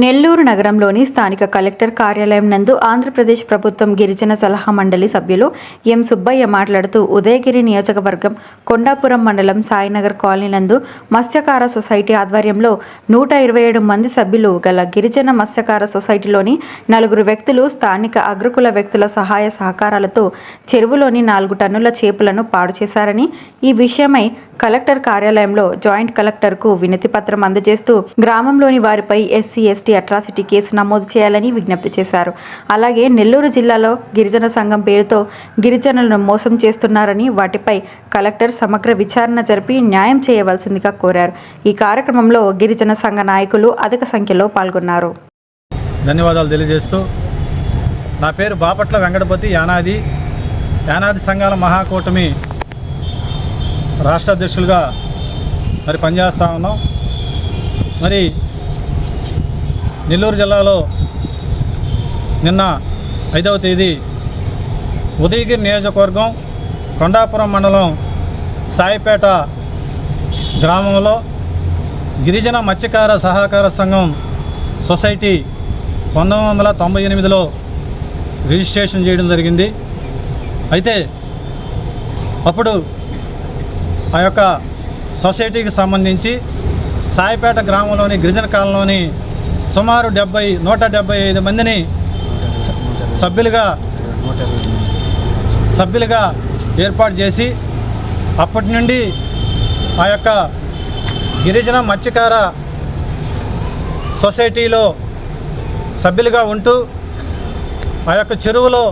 నెల్లూరు నగరంలోని స్థానిక కలెక్టర్ కార్యాలయం నందు ఆంధ్రప్రదేశ్ ప్రభుత్వం గిరిజన సలహా మండలి సభ్యులు ఎం సుబ్బయ్య మాట్లాడుతూ ఉదయగిరి నియోజకవర్గం కొండాపురం మండలం సాయినగర్ కాలనీ నందు మత్స్యకార సొసైటీ ఆధ్వర్యంలో నూట ఇరవై ఏడు మంది సభ్యులు గల గిరిజన మత్స్యకార సొసైటీలోని నలుగురు వ్యక్తులు స్థానిక అగ్రకుల వ్యక్తుల సహాయ సహకారాలతో చెరువులోని నాలుగు టన్నుల చేపలను పాడు చేశారని ఈ విషయమై కలెక్టర్ కార్యాలయంలో జాయింట్ కలెక్టర్కు వినతి పత్రం అందజేస్తూ గ్రామంలోని వారిపై ఎస్సీ ఎస్టీ అట్రాసిటీ కేసు నమోదు చేయాలని విజ్ఞప్తి చేశారు. అలాగే నెల్లూరు జిల్లాలో గిరిజన సంఘం పేరుతో గిరిజనులను మోసం చేస్తున్నారని వాటిపై కలెక్టర్ సమగ్ర విచారణ జరిపి న్యాయం చేయవలసిందిగా కోరారు. ఈ కార్యక్రమంలో గిరిజన సంఘ నాయకులు అధిక సంఖ్యలో పాల్గొన్నారు. ధన్యవాదాలు తెలియజేస్తూ నా పేరు బాపట్ల వెంకటపతి యానాది యానాది సంఘాల మహాకూటమి రాష్ట్ర అధ్యక్షులుగా మరి పనిచేస్తా ఉన్నాం. మరి నెల్లూరు జిల్లాలో నిన్న ఐదవ తేదీ ఉదయగిరి నియోజకవర్గం కొండాపురం మండలం సాయిపేట గ్రామంలో గిరిజన మత్స్యకార సహకార సంఘం సొసైటీ పంతొమ్మిది వందల తొంభై ఎనిమిదిలో రిజిస్ట్రేషన్ చేయడం జరిగింది. అయితే అప్పుడు ఆ యొక్క సొసైటీకి సంబంధించి సాయిపేట గ్రామంలోని గిరిజన కాలంలోని సుమారు డెబ్బై నూట డెబ్బై ఐదు మందిని సభ్యులుగా సభ్యులుగా ఏర్పాటు చేసి అప్పటి నుండి ఆ యొక్క గిరిజన మత్స్యకార సొసైటీలో సభ్యులుగా ఉంటూ ఆ యొక్క చెరువులో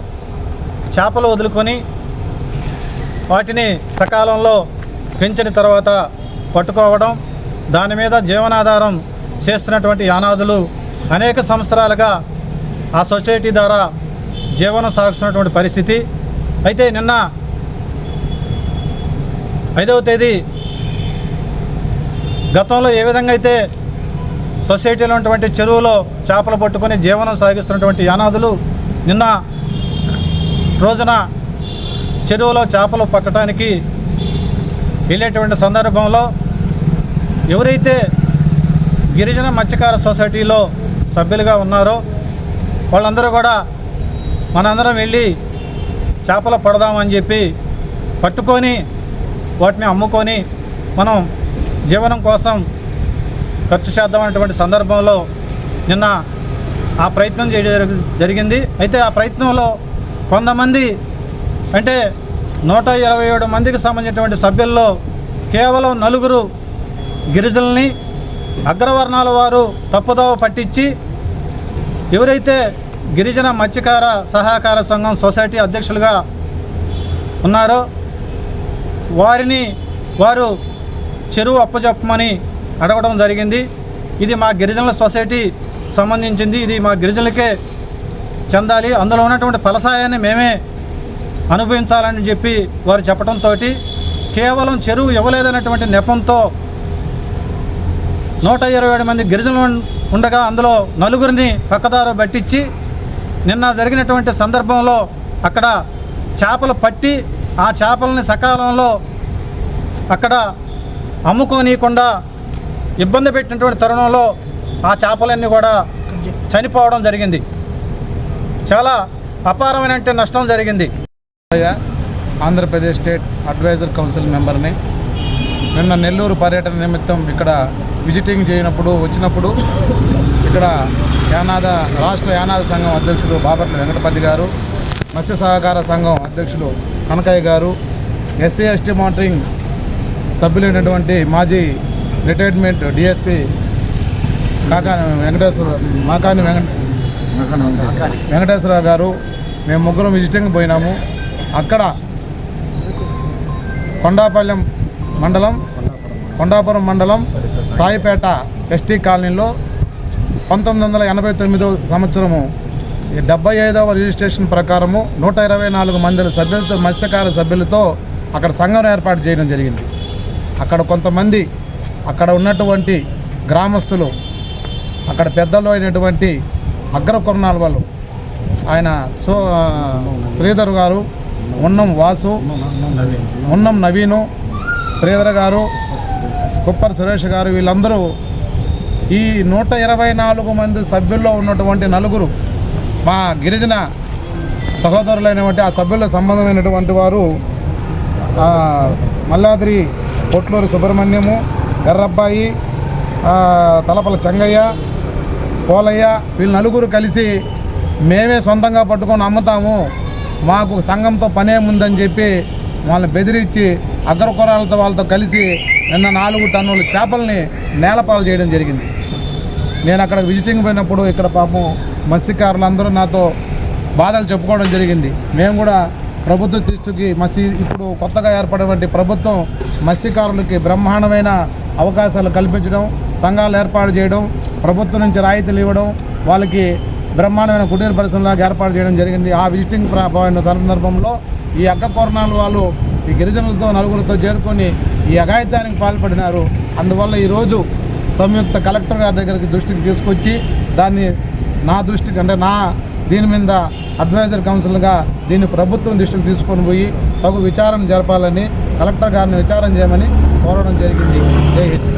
చేపలు వదులుకొని వాటిని సకాలంలో పెంచిన తర్వాత పట్టుకోవడం దాని మీద జీవనాధారం చేస్తున్నటువంటి యానాదులు అనేక సంవత్సరాలుగా ఆ సొసైటీ ద్వారా జీవనం సాగుతున్నటువంటి పరిస్థితి. అయితే నిన్న ఐదవ తేదీ గతంలో ఏ విధంగా అయితే సొసైటీలో ఉన్నటువంటి చెరువులో చేపలు పట్టుకొని జీవనం సాగిస్తున్నటువంటి యానాదులు నిన్న రోజున చెరువులో చేపలు పట్టడానికి వెళ్ళేటువంటి సందర్భంలో ఎవరైతే గిరిజన మత్స్యకార సొసైటీలో సభ్యులుగా ఉన్నారో వాళ్ళందరూ కూడా మనందరం వెళ్ళి చేపలు పడదామని చెప్పి పట్టుకొని వాటిని అమ్ముకొని మనం జీవనం కోసం ఖర్చు చేద్దామనేటువంటి సందర్భంలో నిన్న ఆ ప్రయత్నం చేయడం జరిగింది. అయితే ఆ ప్రయత్నంలో కొంతమంది అంటే నూట ఇరవై ఏడు మందికి సంబంధించినటువంటి సభ్యుల్లో కేవలం నలుగురు గిరిజనుల్ని అగ్రవర్ణాల వారు తప్పుదోవ పట్టించి ఎవరైతే గిరిజన మత్స్యకార సహకార సంఘం సొసైటీ అధ్యక్షులుగా ఉన్నారో వారిని వారు చెరువు అప్పచెప్పమని అడగడం జరిగింది. ఇది మా గిరిజనుల సొసైటీ సంబంధించింది. ఇది మా గిరిజనులకే చెందాలి. అందులో ఉన్నటువంటి ఫలసాయాన్ని మేమే అనుభవించాలని చెప్పి వారు చెప్పడంతో కేవలం చెరువు ఇవ్వలేదన్నటువంటి నెపంతో నూట ఇరవై ఏడు మంది గిరిజనులు ఉండగా అందులో నలుగురిని పక్కదారు పట్టించి నిన్న జరిగినటువంటి సందర్భంలో అక్కడ చేపలు పట్టి ఆ చేపలని సకాలంలో అక్కడ అమ్ముకోనీయకుండా ఇబ్బంది పెట్టినటువంటి తరుణంలో ఆ చేపలన్నీ కూడా చనిపోవడం జరిగింది. చాలా అపారమైన నష్టం జరిగింది. ఆంధ్రప్రదేశ్ స్టేట్ అడ్వైజర్ కౌన్సిల్ మెంబర్ని నిన్న నెల్లూరు పర్యటన నిమిత్తం ఇక్కడ విజిటింగ్ చేయనప్పుడు వచ్చినప్పుడు ఇక్కడ యానాద రాష్ట్ర యానాద సంఘం అధ్యక్షుడు బాపట్ల వెంకటపతి గారు మత్స్య సహకార సంఘం అధ్యక్షులు కనకయ్య గారు ఎస్సీ ఎస్టీ మానిటరింగ్ సభ్యులైనటువంటి మాజీ రిటైర్మెంట్ డిఎస్పి కాకాని వెంకటేశ్వర మాకాని వెంకట వెంకటేశ్వరరావు గారు మేము ముగ్గురం విజిటింగ్ పోయినాము. అక్కడ కొండాపల్లెం మండలం కొండాపురం మండలం సాయిపేట ఎస్టీ కాలనీలో పంతొమ్మిది వందల ఎనభై తొమ్మిదో సంవత్సరము ఈ డెబ్బై ఐదవ రిజిస్ట్రేషన్ ప్రకారము నూట ఇరవై నాలుగు మంది సభ్యులతో మత్స్యకార సభ్యులతో అక్కడ సంఘం ఏర్పాటు చేయడం జరిగింది. అక్కడ కొంతమంది అక్కడ ఉన్నటువంటి గ్రామస్తులు అక్కడ పెద్దలు అయినటువంటి అగ్రకుర్ణాల వాళ్ళు ఆయన సో శ్రీధర్ గారు ఉన్నం వాసు ఉన్నం నవీను శ్రీధర్ గారు కుప్పర్ సురేష్ గారు వీళ్ళందరూ ఈ నూట ఇరవై నాలుగు మంది సభ్యుల్లో ఉన్నటువంటి నలుగురు మా గిరిజన సహోదరులైనటువంటి ఆ సభ్యుల సంబంధమైనటువంటి వారు మల్లాద్రి పొట్లూరు సుబ్రహ్మణ్యము ఎర్రబ్బాయి తలపల చెంగయ్య పోలయ్య వీళ్ళు నలుగురు కలిసి మేమే సొంతంగా పట్టుకొని అమ్ముతాము మాకు సంఘంతో పనేముందని చెప్పి వాళ్ళని బెదిరించి అగ్రకురాలతో వాళ్ళతో కలిసి నిన్న నాలుగు టన్నుల చేపల్ని నేలపాలు చేయడం జరిగింది. నేను అక్కడ విజిటింగ్ పోయినప్పుడు ఇక్కడ పాపం మత్స్యకారులు అందరూ నాతో బాధలు చెప్పుకోవడం జరిగింది. మేము కూడా ప్రభుత్వ దృష్టికి మత్స్య ఇప్పుడు కొత్తగా ఏర్పడినటువంటి ప్రభుత్వం మత్స్యకారులకి బ్రహ్మాండమైన అవకాశాలు కల్పించడం సంఘాలు ఏర్పాటు చేయడం ప్రభుత్వం నుంచి రాయితీలు ఇవ్వడం వాళ్ళకి బ్రహ్మాండమైన కుటీర పరిశ్రమలాగా ఏర్పాటు చేయడం జరిగింది. ఆ విజిటింగ్ పోయిన సందర్భంలో ఈ అక్క కోరణాలు వాళ్ళు ఈ గిరిజనులతో నలుగురితో చేరుకొని ఈ అఘాయిత్యానికి పాల్పడినారు. అందువల్ల ఈరోజు సంయుక్త కలెక్టర్ గారి దగ్గరికి దృష్టికి తీసుకొచ్చి దాన్ని నా దృష్టికి అంటే నా దీని మీద అడ్వైజర్ కౌన్సిల్గా దీన్ని ప్రభుత్వం దృష్టికి తీసుకొని పోయి తగు విచారణ జరపాలని కలెక్టర్ గారిని విచారం చేయమని కోరడం జరిగింది. జై హింద్.